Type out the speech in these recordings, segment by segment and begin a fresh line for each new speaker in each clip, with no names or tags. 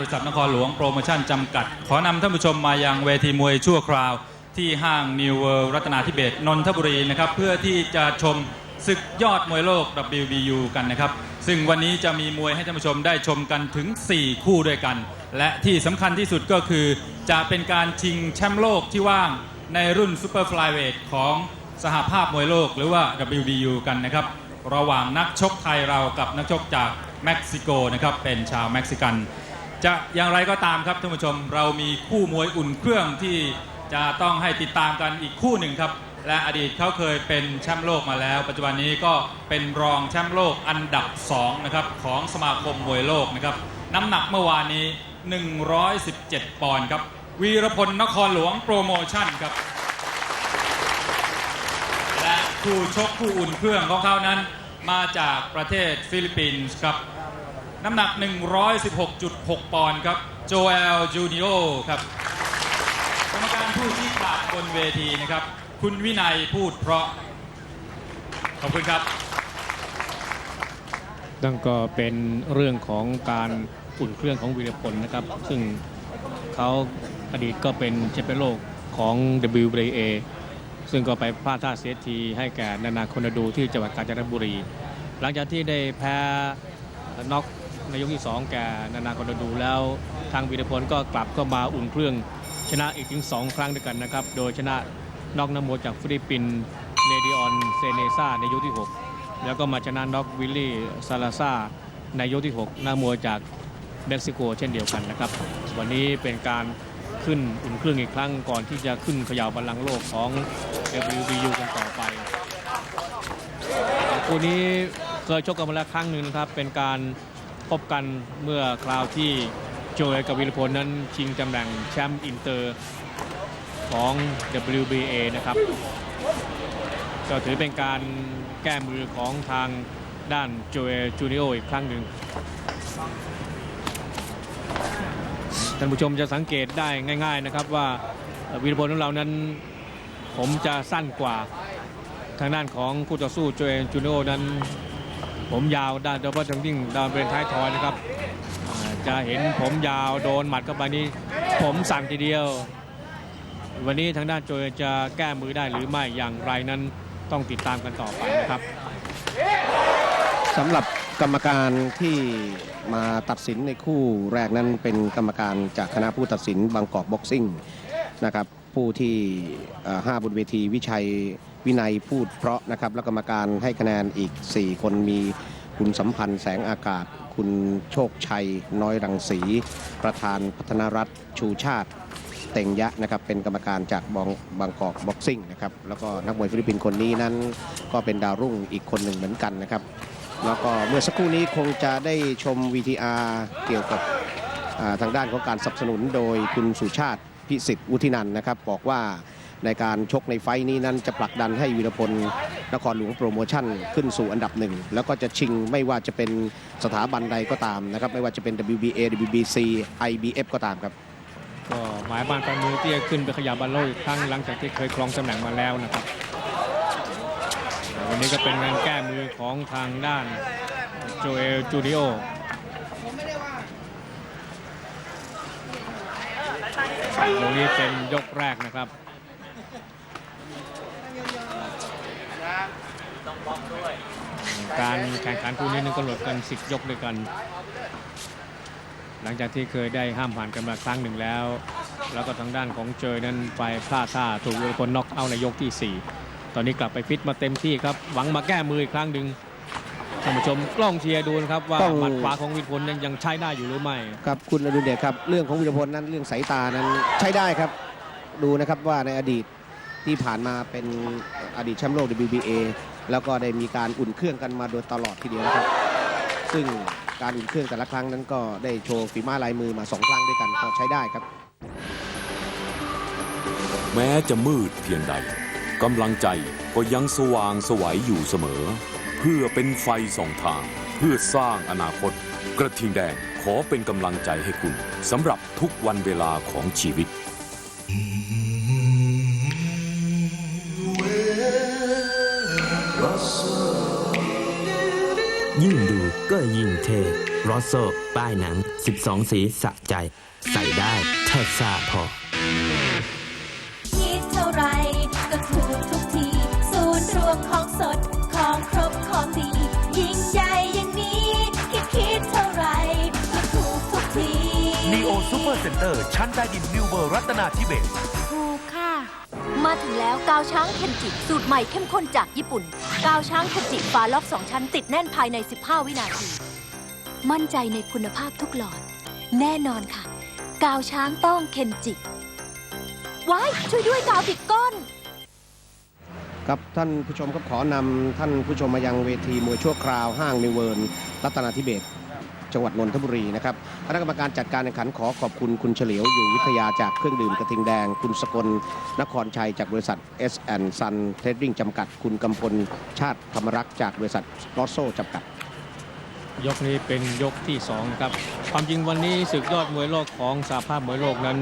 บริษัทนครหลวงโปรโมชั่นจำกัด ขอนำท่านผู้ชมมายังเวทีมวยชั่วคราว ที่ห้างนิวเวิลด์รัตนาธิเบศนนทบุรีนะครับ เพื่อที่จะชมศึกยอดมวยโลก WBU กันนะครับ ซึ่งวันนี้จะมีมวยให้ท่านผู้ชมได้ชมกันถึง 4 คู่ด้วยกัน และที่สำคัญที่สุดก็คือ จะเป็นการชิงแชมป์โลกที่ว่างในรุ่นซูเปอร์ฟลายเวทของสหภาพมวยโลกหรือว่า WBU กันนะครับ ระหว่างนักชกไทยเรากับนักชกจากเม็กซิโกนะครับ เป็นชาวเม็กซิกัน จะอย่างไรก็ตามครับท่านผู้ชม เรามีคู่มวยอุ่นเครื่องที่จะต้องให้ติดตามกันอีกคู่หนึ่งครับ และอดีตเขาเคยเป็นแชมป์โลกมาแล้ว ปัจจุบันนี้ก็เป็นรองแชมป์โลกอันดับ2นะครับของสมาคมมวยโลกนะครับน้ำหนักเมื่อวานนี้ 117 ปอนด์ครับ วีรพลนครหลวงโปรโมชั่นครับ และคู่ชกคู่อุ่นเครื่องของเขานั้น มาจากประเทศฟิลิปปินส์ครับ น้ำหนัก 116.6 ปอนด์ครับ โจเอลจูนิโอครับกรรมการผู้ชี้ขาดบนเวทีนะครับ คุณวินัยพูดเพราะ ขอบคุณครับ
นั่นก็เป็นเรื่องของการอุ่นเครื่องของวีรพลนะครับ ซึ่งเขาอดีตก็เป็นแชมเปี้ยนโลกของ WBA ซึ่งก็ไปพลาดท่าเสียทีให้แก่นานาคนดูที่จังหวัดกาญจนบุรี หลังจากที่ได้แพ้น็อก ในยกที่ 2 แกนานาคอนดูแล้วทางวีรพลก็กลับเข้ามาอุ่นเครื่อง ชนะอีกถึง 2 ครั้งด้วยกันนะครับ โดยชนะน็อกนโมจากฟิลิปปินส์เลดิออนเซเนซาในยกที่ 6 แล้วก็มาชนะน็อกวิลลี่ซาลาซาในยกที่ 6น้ามวยจากเม็กซิโกเช่นเดียวกันนะครับ วันนี้เป็นการขึ้นอุ่นเครื่องอีกครั้งก่อนที่จะขึ้นเขย่าบัลลังโลกของ WBU กันต่อไปคู่นี้เคยชกกันมาแล้วครั้งหนึ่งนะครับ เป็นการ พบกันเมื่อคราวที่โจเอกับวิรพลนั้นชิงตำแหน่งแชมป์อินเตอร์ของ WBA นะครับ ก็ถือเป็นการแก้มือของทางด้านโจเอจูนิโออีกครั้งหนึ่งท่านผู้ชมจะสังเกตได้ง่าย ๆนะครับว่าวีรพลของเรานั้น ผมจะสั้นกว่าทางด้านของคู่ต่อสู้โจเอจูนิโอนั้น ผมยาวด้านโดยเฉพาะทางยิ่งดาวเป็นท้ายทอยนะครับ จะเห็นผมยาวโดนหมัดเข้าไปนี่ผมสั่นทีเดียว วันนี้ทางด้านโจเอจะแก้มือได้หรือไม่อย่างไรนั้นต้องติดตามกันต่อไปนะครับ
สำหรับกรรมการที่มาตัดสินในคู่แรกนั้นเป็นกรรมการจากคณะผู้ตัดสินบางกอกบ็อกซิ่งนะครับผู้ที่เอ่อห้าบนเวทีวิชัย วินัยพูดเพราะนะครับ แล้วกรรมการให้คะแนนอีก 4 คนมีคุณสัมพันธ์แสงอากาศ คุณโชคชัย น้อยรังสี ประธานพัฒนรัฐชูชาติเต็งยะนะครับเป็นกรรมการจากบางบางกอกบ็อกซิ่งนะครับแล้วก็นักมวยฟิลิปปินส์คนนี้นั้น ก็เป็นดาวรุ่งอีกคนหนึ่งเหมือนกันนะครับ แล้วก็เมื่อสักครู่นี้คงจะได้ชม VTR เกี่ยวกับทางด้านของการสนับสนุนโดยคุณสุชาติพิสิทธิ์วุฒินันนะครับบอกว่า ในการชกในไฟนี้นั้นจะผลักดันให้วีรพลนครหลวงโปรโมชั่นขึ้นสู่อันดับหนึ่งแล้วก็จะชิงไม่ว่าจะเป็นสถาบันใดก็ตามนะครับไม่ว่าจะเป็น WBA WBC IBF ก็ตามครับ
ก็หมายบานปลายมือที่จะขึ้นไปขยับบัลโลกอีกครั้งหลังจากที่เคยครองตำแหน่งมาแล้วนะครับวันนี้ก็เป็นงานแก้มือของทางด้านโจเอลจูดิโอตรงนี้เป็นยกแรกนะครับ การแข่งขันคู่นี้นึงกำหนดกัน 10 ยกด้วยกัน หลังจากที่เคยได้ห้ามผ่านกันมาครั้งหนึ่งแล้ว แล้วก็ทางด้านของเจอนั้นไปพลาดท่าถูกวีรพลน็อกเอาท์ในยกที่ 4 ตอนนี้กลับไปฟิตมาเต็มที่ครับ หวังมาแก้มืออีกครั้งหนึ่งท่านผู้ชมกล้องเชียร์ดูนะครับว่า
ต้อง
หมัดขวาของวีรพลยังยังใช้ได้อยู่หรือไม่
ครับคุณอดุลเดชครับเรื่องของวีรพลนั้นเรื่องสายตานั้นใช้ได้ครับ ดูนะครับว่าในอดีต ที่ผ่านมาเป็นอดีตแชมป์โลก WBA แล้วก็ได้มีการอุ่นเครื่องกันมาโดยตลอดทีเดียวนะครับ ซึ่งการอุ่นเครื่องแต่ละครั้งนั้นก็ได้โชว์ฝีม้ลายมือมาสองครั้งด้วยกันก็ใช้ได้ครับ
แม้จะมืดเพียงใดกำลังใจก็ยังสว่างสวัยอยู่เสมอ เพื่อเป็นไฟส่องทาง เพื่อสร้างอนาคต กระทิงแดงขอเป็นกำลังใจให้คุณสำหรับทุกวันเวลาของชีวิต
ยิ่งดูก็ยิ่งเท่รอสโซป้ายหนัง 12 สีสะใจ ใส่ได้แค่ซาพอ
คิดเท่าไรก็ถูกทุกที ศูนย์รวมของสดของครบของดี ยิ่งใหญ่อย่างนี้ คิดคิดเท่าไรก็ถูกทุกที
นีโอซูเปอร์เซ็นเตอร์ชั้นใต้ดินนิวเวอร์รัตนาธิเบศ
ถูกค่ะ มาถึงแล้วกาวช้างเคนจิ สูตรใหม่เข้มข้นจากญี่ปุ่น กาวช้างเคนจิฝาล็อกสองชั้นติดแน่นภายใน 15 วินาที มั่นใจในคุณภาพทุกหลอด แน่นอนค่ะ กาวช้างต้องเคนจิว้ายช่วยด้วยกาวติดก้น
ครับท่านผู้ชมครับขอนำท่านผู้ชมมายังเวทีมวยชั่วคราวห้างนิวเวิร์นรัตนาธิเบศ จังหวัดนนทบุรีนะครับคณะกรรมการจัดการแข่งขันขอขอบคุณคุณเฉลียวอยู่วิทยาจากเครื่องดื่มกระทิงแดง คุณสกลนครชัยจากบริษัท S Sun Trading จำกัด คุณกำพลชาติธรรมรักษ์จากบริษัทลอโซจำกัด
ยกนี้เป็นยกที่2ครับความจริงวันนี้ศึกยอดมวยโลกของสหภาพมวยโลกนั้น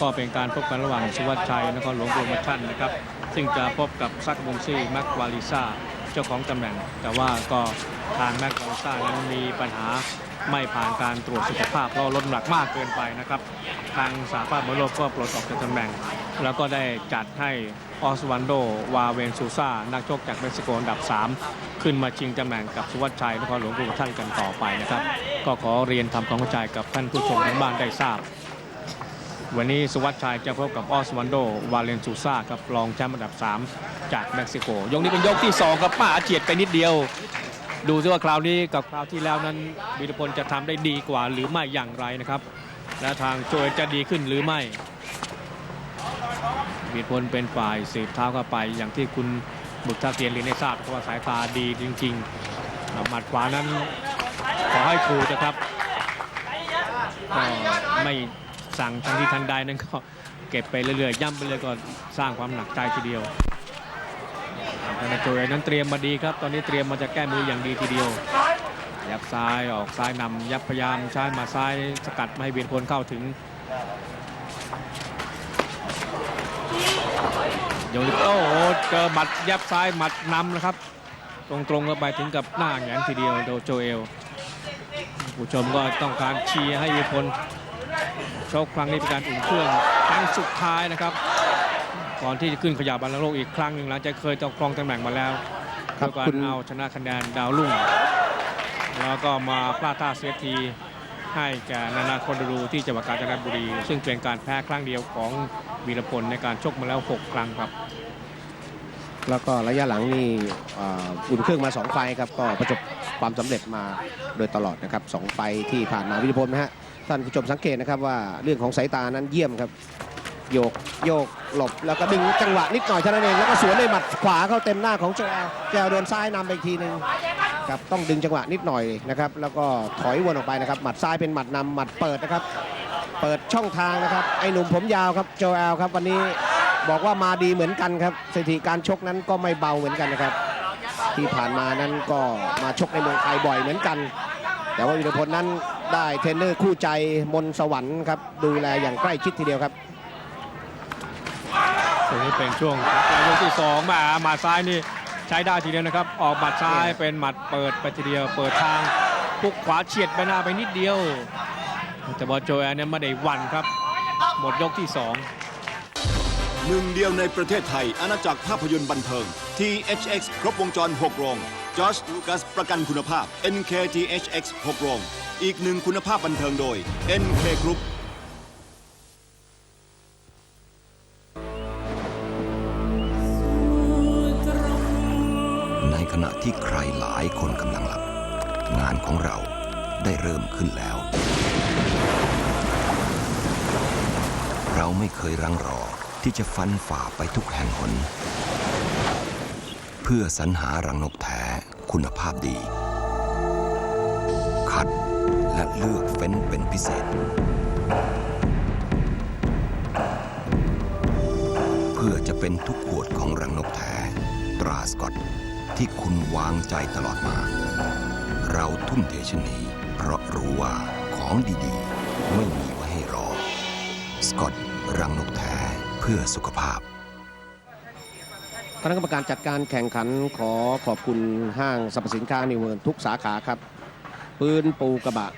ก็เป็นการพบกันระหว่างสุวัชชัยนครหลวงโปรโมชั่นนะครับซึ่งจะพบกับซักมุนซี่แม็กวาลิซ่าเจ้าของตำแหน่งแต่ว่าก็ทางแม็กวาลิซ่านั้นมีปัญหา ไม่ผ่านการตรวจสุขภาพเพราะลดน้ำหนักมากเกินไปนะครับ ทางสหภาพมวยโลกก็ปลดออกจากตำแหน่ง แล้วก็ได้จัดให้ออสวันโด วาเวนซูซานักชกจากเม็กซิโกอันดับ 3 ขึ้นมาชิงตำแหน่งกับสุวัชชัยนครหลวงโปรโมชั่นกันต่อไปนะครับ ก็ขอเรียนทำความเข้าใจกับท่านผู้ชมทางบ้านได้ทราบ วันนี้สุวัชชัยจะพบกับออสวันโด วาเลนซูซาครับรองแชมป์อันดับ 3 จากเม็กซิโก ยกนี้เป็นยกที่ 2 ครับป้าเฉียดไปนิดเดียว ดูซิว่าคราวนี้กับคราวที่แล้วนั้นวีรพลจะทำได้ดีกว่าหรือไม่อย่างไรนะครับ และทางโจเอลจะดีขึ้นหรือไม่วีรพลเป็นฝ่ายสืบเท้าเข้าไปอย่างที่คุณบุกท่าเตียนเรียนให้ทราบเพราะว่าสายตาดีจริงๆหมัดขวานั้นขอให้ครูนะครับก็ไม่สั่งทันทีทันใดนั้นก็เก็บไปเรื่อยๆ ย่ำไปเลยก็สร้างความหนักใจทีเดียว ทาโจเอลนั้นเตรียมมาดีครับ ตอนนี้เตรียมมาจะแก้มืออย่างดีทีเดียว ยับซ้ายออกซ้ายนำยับพยายามใช้มาซ้ายสกัดไม่ให้เบียดพลเข้าถึงโยนิโต้เจอหมัดยับซ้ายหมัดนำนะครับ ตรงๆเข้าไปถึงกับหน้าแหงนทีเดียวโดโจเอลผู้ชมก็ต้องการเชียร์ให้เบียดพลชกครั้งนี้เป็นการอุ่นเครื่องครั้งสุดท้ายนะครับ ก่อนที่จะขึ้นขยับบอลโลกอีกครั้งหนึ่งหลังจากเคยต้องครองตำแหน่งมาแล้ว
ครับ
ด้วยการ
คุณ
เอาชนะคะแนนดาวรุ่ง แล้วก็มาพลาดท่าเสียทีให้แก่นานาคนดูที่จังหวัดกาญจนบุรี ซึ่งเป็นการแพ้ครั้งเดียวของวีรพลในการชกมาแล้ว 6 ครั้งครับ
แล้วก็ระยะหลังนี่เอ่ออุ่นเครื่องมา 2 ไฟล์ครับ ก็ประสบความสำเร็จมาโดยตลอดนะครับสองไฟล์ที่ผ่านมาวิรพลนะฮะ ท่านผู้ชมสังเกตนะครับว่าเรื่องของสายตานั้นเยี่ยมครับ โยกโยกหลบแล้วก็ดึงจังหวะนิดหน่อยเท่านั้นเองแล้วก็สวนด้วยหมัดขวาเข้าเต็มหน้าของโจแอลโจแอลโดนซ้ายนำไปอีกทีหนึ่งครับต้องดึงจังหวะนิดหน่อยนะครับ แล้วก็ถอยวนออกไปนะครับหมัดซ้ายเป็นหมัดนำหมัดเปิดนะครับ เปิดช่องทางนะครับไอ้หนุ่มผมยาวครับโจแอลครับวันนี้บอกว่ามาดีเหมือนกันครับสถิติการชกนั้นก็ไม่เบาเหมือนกันนะครับ ที่ผ่านมานั้นก็มาชกในเมืองไทยบ่อยเหมือนกัน แต่ว่าวิรพลนั้นได้เทรนเนอร์คู่ใจมนสวรรค์ครับดูแลอย่างใกล้ชิดทีเดียวครับ
ตรงนี้เป็นช่วงปลายยกที่สองมาหมาซ้ายนี่ใช้ได้ทีเดียวนะครับ ออกหมัดซ้ายเป็นหมัดเปิดไปทีเดียว เปิดทางพุกขวาเฉียดไปหน้าไปนิดเดียว แต่บอลโจแอนเนี่ยไม่ได้หวันครับ หมดยกที่สอง
หนึ่งเดียวในประเทศไทย อาณาจักรภาพยนตร์บันเทิง THX ครบวงจร 6 โรงจอร์จลูคัสประกันคุณภาพ NKTHX 6 โรง อีกหนึ่งคุณภาพบันเทิงโดย NK Group
ณะที่ใครหลายคนกำลังหลับ งานของเราได้เริ่มขึ้นแล้ว เราไม่เคยรังรอที่จะฟันฝ่าไปทุกแห่งหน เพื่อสรรหารังนกแท้คุณภาพดี คัดและเลือกเฟ้นเป็นพิเศษ เพื่อจะเป็นทุกขวดของรังนกแท้ตราสกอต ที่คุณวางใจตลอดมา เราทุ่มเทเช่นนี้เพราะรู้ว่าของดีๆ ไม่มีไว้ให้รอ สกอตรังนกแท้เพื่อสุขภาพ
คณะกรรมการจัดการแข่งขันขอขอบคุณห้างสรรพสินค้านิวเวิร์นทุกสาขาครับพื้นปูกระบะ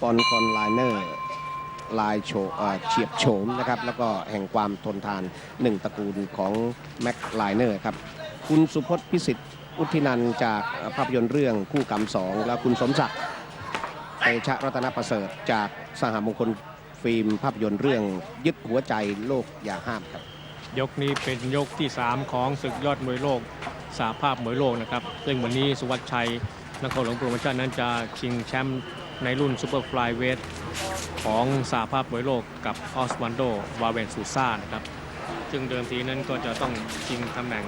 ปอนคอนไลเนอร์ลายโฉเอ่อเฉียบโฉมนะครับ แล้วก็แห่งความทนทานหนึ่งตระกูลของแม็กไลเนอร์ครับ คุณสุพจน์พิสิทธิ์ อุทินันจากภาพยนตร์เรื่องคู่กรรมสองแล้วคุณสมศักดิ์เตชะรัตนประเสริฐจากสหมงคลฟิล์มภาพยนตร์เรื่องยึดหัวใจโลกอย่าห้ามครับ
ยกนี้เป็นยกที่ 3 ของศึกยอดมวยโลกสาภาพมวยโลกนะครับซึ่งวันนี้สุวัชชัยนครหลวงโปรโมชั่นนั้นจะชิงแชมป์ในรุ่นซูเปอร์ฟลายเวทของสาภาพมวยโลกกับออสวันโดวาเวนซูซ่านะครับซึ่งเดิมทีนั้นก็จะต้องชิงตำแหน่ง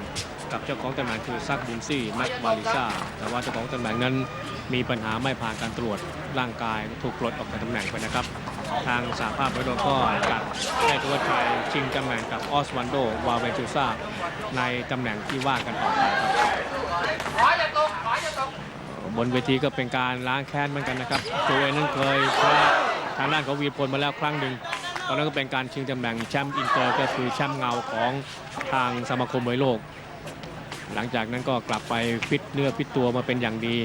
กับเจ้าของตำแหน่งคือซักบุนซี่แม็กวาลิซ่าแต่ว่าเจ้าของตำแหน่งนั้นมีปัญหาไม่ผ่านการตรวจร่างกายถูกปลดออกจากตำแหน่งไปนะครับ ทางสาภาพมวโลกก็จัดให้ทุกชัยชิงตำแหน่งกับออสวันโดวาเวนซูซ่าในตำแหน่งที่ว่ากันต่อไปครับบนเวทีก็เป็นการล้างแค้นเหมือนกันนะครับโจเอนั้นเคยชนะทางด้านของวีพลมาแล้วครั้งหนึ่งตอนนั้นก็เป็นการชิงตำแหน่งแชมป์อินเตอร์ก็คือแชมป์เงาของทางสมาคมมวยโลก หลังจากนั้นก็กลับไปฟิตเนื้อฟิตตัวมาเป็นอย่างดี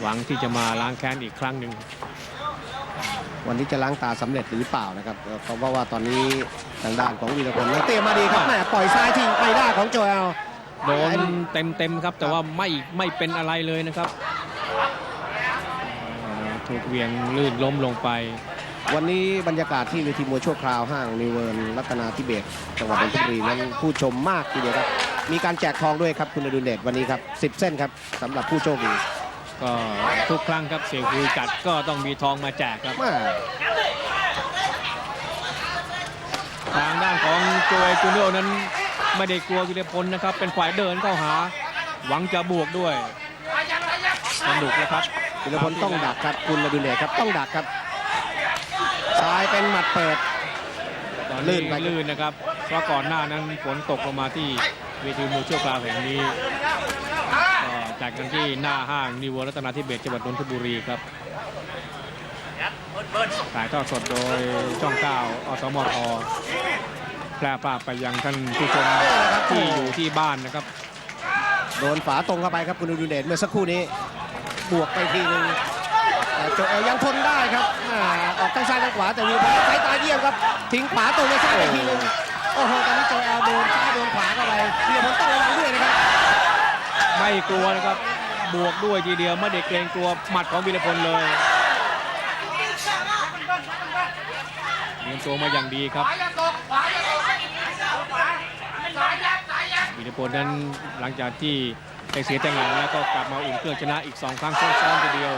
หวังที่จะมาล้างแค้นอีกครั้งหนึ่ง
วันนี้จะล้างตาสำเร็จหรือเปล่านะครับเอ่อเพราะว่าตอนนี้ทางด้านของวีรพลนั้นเตะมาดีครับแม่ปล่อยซ้ายทิ้งไปได้ของโจเอล
โดนเต็มเต็มๆครับ แต่ว่าไม่ไม่เป็นอะไรเลยนะครับเอ่อถูกเหวียงลื่นล้มลงไป
วันนี้บรรยากาศที่เวทีมวยชั่วคราวห้างนิวเวิร์นรัตนาธิเบศรจังหวัดนนทบุรีนั้นผู้ชมมากทีเดียวครับ มีการแจกทองด้วยครับคุณอดุลเดชวันนี้ครับ 10 เส้นครับสำหรับผู้โชคดี
ก็ทุกครั้งครับเสียคุยจัดก็ต้องมีทองมาแจกครับ
แม่
ทางด้านของโจเอจูเนียร์นั้นไม่ได้กลัววิรพลนะครับ เป็นฝ่ายเดินเข้าหา หวังจะบวกด้วยสนุกแล้วครับ
วีรพลต้องดักครับคุณอดุลเดชครับต้องดักครับซ้ายเป็นหมัดเปิด
ตอน
ลื่
นี้
นไป
ลื่นนะครับเพราะก่อนหน้านั้นฝนตกลงมาที่ เวทีมวยชั่วคราวแห่งนี้ก็จัดกันที่หน้าห้างนิวเวอร์รัตนาธิเบศจังหวัดนนทบุรีครับถ่ายทอดสดโดยช่องเก้าอสมทแพร่ภาพไปยังท่านผู้ชมที่อยู่ที่บ้านนะครับ
โดนฝาตรงเข้าไปครับคุณดุลเดชเมื่อสักครู่นี้บวกไปทีหนึงแต่โจเอลยังทนได้ครับออกทั้งซ้ายทั้งขวาแต่วีรพลสายตาเยี่ยมครับ ทิ้งขวาตรงไปซ้ายไปทีหนึงโอ้โหตอนนี้โจเอลโดนซ้ายโดนขวา เข้าไปวีรพลต้องระวังด้วยนะครับ
ไม่กลัวนะครับ บวกด้วยทีเดียวไม่ได้เกรงกลัวหมัดของวีรพลเลยเตรียมตัวมาอย่างดีครับวีรพลนั้นหลังจากที่ได้เสียจังหวะแล้วก็กลับมาอุ่นเครื่องชนะอีก2ครั้งซ้อนๆทีเดียว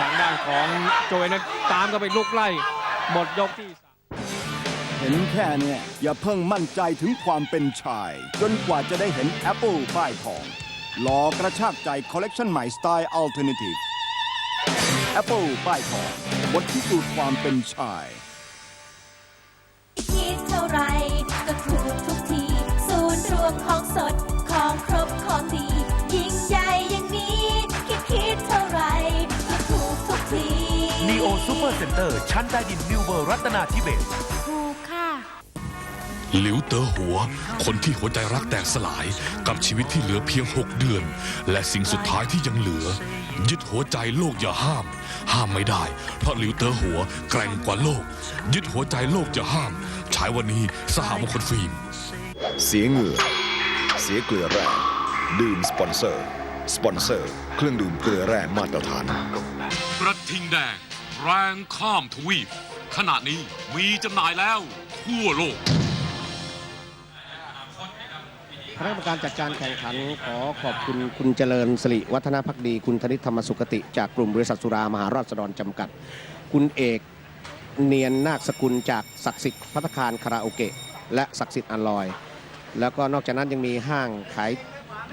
ทางด้านของโจยนั้นตามก็ไปลุกไล่หมดยกที่สาม
เห็นแค่เนี้ยอย่าเพิ่งมั่นใจถึงความเป็นชาย จนกว่าจะได้เห็น Apple ป้ายทองหลอกระชากใจคอลเลกชันใหม่สไตล์ Alternative Apple ป้ายทองบทพิสูจน์ความเป็นชาย
คิดเท่าไรก็ถูกทุกที ศูนย์รวมของสด
ตอร์ ชั้นใต้ดินนิวเวอร์รัตนาธิเบศร
ถูกค่ะ
หลิวเต๋อหัว คนที่หัวใจรักแตกสลายกับชีวิตที่เหลือเพียง 6 เดือน และสิ่งสุดท้ายที่ยังเหลือ ยึดหัวใจโลกอย่าห้าม ห้ามไม่ได้ เพราะหลิวเต๋อหัวแกร่งกว่าโลก ยึดหัวใจโลกอย่าห้าม ฉายวันนี้สหมงคลฟิล์ม
เสียเหงื่อ เสียเกลือแร่ดื่มสปอนเซอร์ สปอนเซอร์ เครื่องดื่มเกลือแร่มาตรฐาน
กระทิงแดง แรงข้ามทวีปขณะนี้มีจำหน่ายแล้วทั่วโลก
คณะกรรมการจัดการแข่งขันขอขอบคุณคุณเจริญสิริวัฒนพักดี คุณธนิตธรรมสุขติ จากกลุ่มบริษัทสุรามหาราษฎรจำกัด คุณเอกเนียนนาคสกุลจากศักดิ์สิทธิ์พัตตาคารคาราโอเกะ และศักดิ์สิทธิ์อันลอย แล้วก็นอกจากนั้นยังมีห้างขาย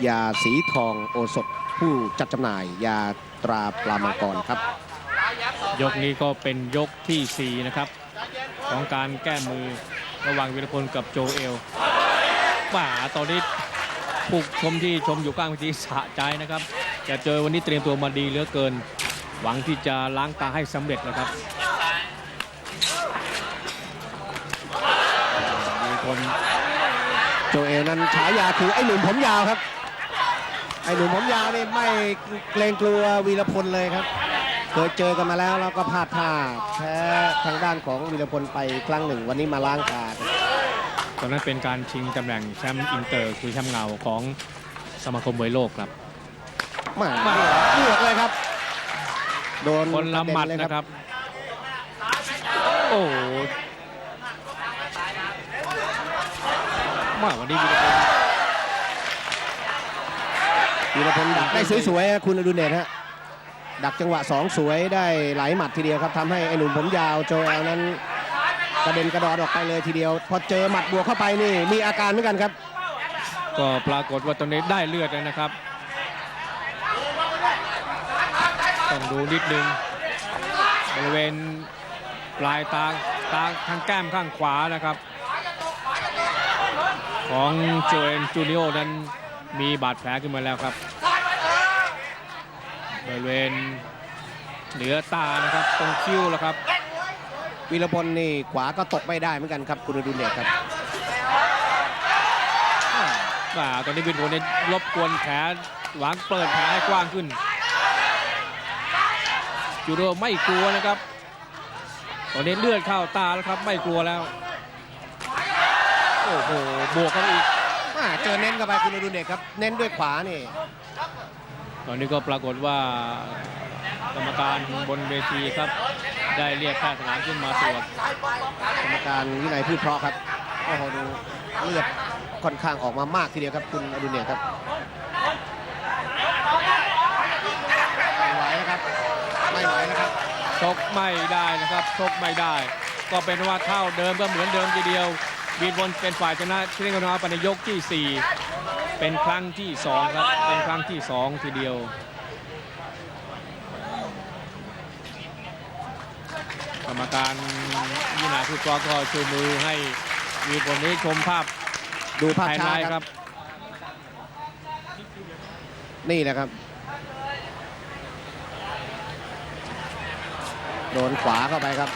ยาสีทองโอสถผู้จัดจำหน่ายยาตราปลามังกรครับ
ยกนี้ก็เป็นยกทีสี่ 4 นะครับ ของการแก้มือระหว่างวีรพลกับโจเอลป่าตอนนี้ผู้ชมที่ชมอยู่กลางเวทีสะใจนะครับจะเจอวันนี้เตรียมตัวมาดีเหลือเกิน หวังที่จะล้างตาให้สำเร็จนะครับวีรพล
โจเอลนั้นฉายาคือไอ้หนุ่มผมยาวครับ ไอ้หนุ่มผมยาวนี่ไม่เกรงกลัววีรพลเลยครับ เคยเจอกันมาแล้วแล้วก็พลาดท่าแพ้ทางด้านของวีรพลไปครั้งหนึ่ง วันนี้มาล้างตาครับ
ตอนนั้นเป็นการชิงตำแหน่งแชมป์อินเตอร์คือแชมป์เงาของสมาคมมวยโลกครับ
มาบวกเลยครับ โดน
คนละหมัด
กเเลย
นะครับ โอ้โหมาวันนี้วีรพล
วีรพลดักได้สวยๆครับคุณอดุลเดชฮะ ดักจังหวะสองสวยได้หลายหมัดทีเดียวครับทำให้ไอ้หนุ่มผมยาวโจแอลนั้นกระเด็นกระดอนออกไปเลยทีเดียว พอเจอหมัดบวกเข้าไปนี่มีอาการเหมือนกันครับ
ก็ปรากฏว่าตอนนี้ได้เลือดแล้วนะครับต้องดูนิดนึงบริเวณปลายตาตาทางแก้มข้างขวานะครับ ของโจเอนจูเนิโอนั้นมีบาดแผลขึ้นมาแล้วครับ บริเวณเหนือตานะครับตรงคิ้วแล้วครับ
วีรพลนี่ขวาก็ตกไม่ได้เหมือนกันครับคุณอดุลเดชครับ
อ่าตอนนี้เป็นคนเนี่ยรบกวนแผลหวังเปิดแผลให้กว้างขึ้นจูโดไม่กลัวนะครับ ตอนนี้เลือดเข้าตาแล้วครับไม่กลัวแล้วโอ้โหบวกเข้าไปอีก
อ่าเจอเน้นเข้าไปคุณอดุลเดชครับ เน้นด้วยขวานี่
ตอนนี้ก็ปรากฏว่ากรรมการบนเวทีครับ ได้เรียกแพทย์สนามขึ้นมาตรวจ
กรรมการวินัยพืชเพราะครับโอ้โหดูเลือดค่อนข้างออกมามากทีเดียวครับคุณอดุลเดชครับไม่ไหวนะครับไม่ไหวนะครับ
ชกไม่ได้นะครับชกไม่ได้ ก็เป็นว่าเท่าเดิมก็เหมือนเดิมทีเดียวบีดบนเป็นฝ่ายชนะที่เล่นกันมาปในยกที่4 เป็นครั้งที่2ครับ เป็นครั้งที่2ทีเดียว กรรมการยินาผู้กองก็ชูมือให้วีดบนนี้ชมภาพ
ดูภาพ
ไฮ
ช้า
ไลท์
ค
ค
รั
รับบ
นี่แหละครับ โดนขวาเข้าไปครับ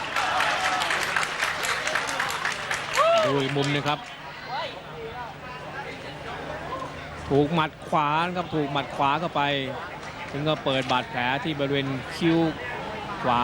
ดูอีกมุมหนึงครับ ถูกหมัดขวานะครับถูกหมัดขวาเข้าไป ถึงก็เปิดบาดแผลที่บริเวณคิ้วขวา